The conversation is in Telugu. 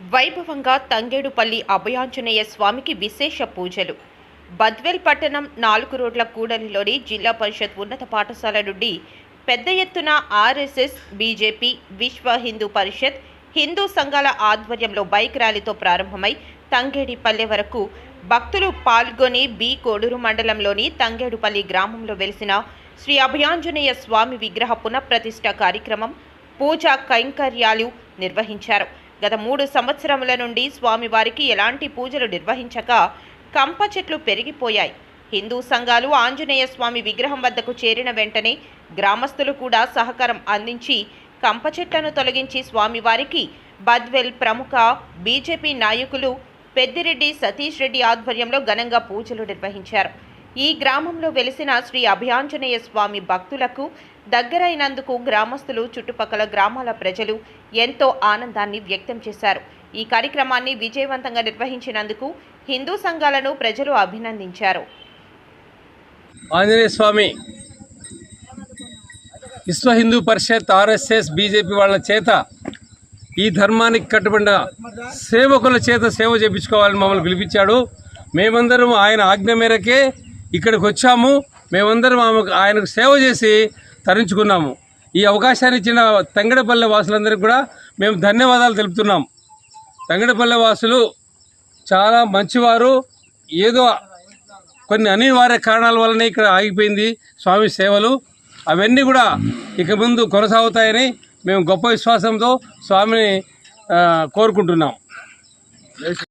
వైభవంగా తంగేడుపల్లి అభయాంజనేయ స్వామికి విశేష పూజలు. బద్వేల్ పట్టణం నాలుగు రోడ్ల కూడలిలోని జిల్లా పరిషత్ ఉన్నత పాఠశాల నుండి పెద్ద ఎత్తున ఆర్ఎస్ఎస్ బీజేపీ విశ్వ హిందూ పరిషత్ హిందూ సంఘాల ఆధ్వర్యంలో బైక్ ర్యాలీతో ప్రారంభమై తంగేడిపల్లె వరకు భక్తులు పాల్గొని బి కోడూరు మండలంలోని తంగేడుపల్లి గ్రామంలో వెలిసిన శ్రీ అభయాంజనేయ స్వామి విగ్రహ పునఃప్రతిష్ఠ కార్యక్రమం పూజా కైంకర్యాలు నిర్వహించారు. గత మూడు సంవత్సరముల నుండి స్వామివారికి ఎలాంటి పూజలు నిర్వహించక కంప చెట్లు పెరిగిపోయాయి. హిందూ సంఘాలు ఆంజనేయ స్వామి విగ్రహం వద్దకు చేరిన వెంటనే గ్రామస్తులు కూడా సహకారం అందించి కంప చెట్లను తొలగించి స్వామివారికి బద్వెల్ ప్రముఖ బీజేపీ నాయకులు పెద్దిరెడ్డి సతీష్ రెడ్డి ఆధ్వర్యంలో ఘనంగా పూజలు నిర్వహించారు. ఈ గ్రామంలో వెలిసిన శ్రీ అభయాంజనేయ స్వామి భక్తులకు దగ్గరైనందుకు గ్రామస్తులు చుట్టుపక్కల గ్రామాల ప్రజలు ఎంతో ఆనందాన్ని వ్యక్తం చేశారు. ఈ కార్యక్రమాన్ని విజయవంతంగా నిర్వహించినందుకు హిందూ సంఘాలను ప్రజలు అభినందించారు. ఆంజనేయ స్వామి విశ్వ హిందూ పరిషత్ ఆర్ఎస్ఎస్ బీజేపీ వాళ్ళ చేత ఈ ధర్మానికి కట్టుబడిన సేవకుల చేత సేవ చేయించుకోవాలని మమ్మల్ని పిలిపించాడు. మేమందరం ఆయన ఆజ్ఞ మేరకే ఇక్కడికి వచ్చాము. మేమందరం ఆమెకు ఆయనకు సేవ చేసి తరించుకున్నాము. ఈ అవకాశాన్ని ఇచ్చిన తంగడపల్లె వాసులందరికీ కూడా మేము ధన్యవాదాలు తెలుపుతున్నాం. తంగడపల్లె వాసులు చాలా మంచివారు. ఏదో కొన్ని అనివార్య కారణాల వల్లనే ఇక్కడ ఆగిపోయింది స్వామి సేవలు. అవన్నీ కూడా ఇక ముందు కొనసాగుతాయని మేము గొప్ప విశ్వాసంతో స్వామిని కోరుకుంటున్నాం.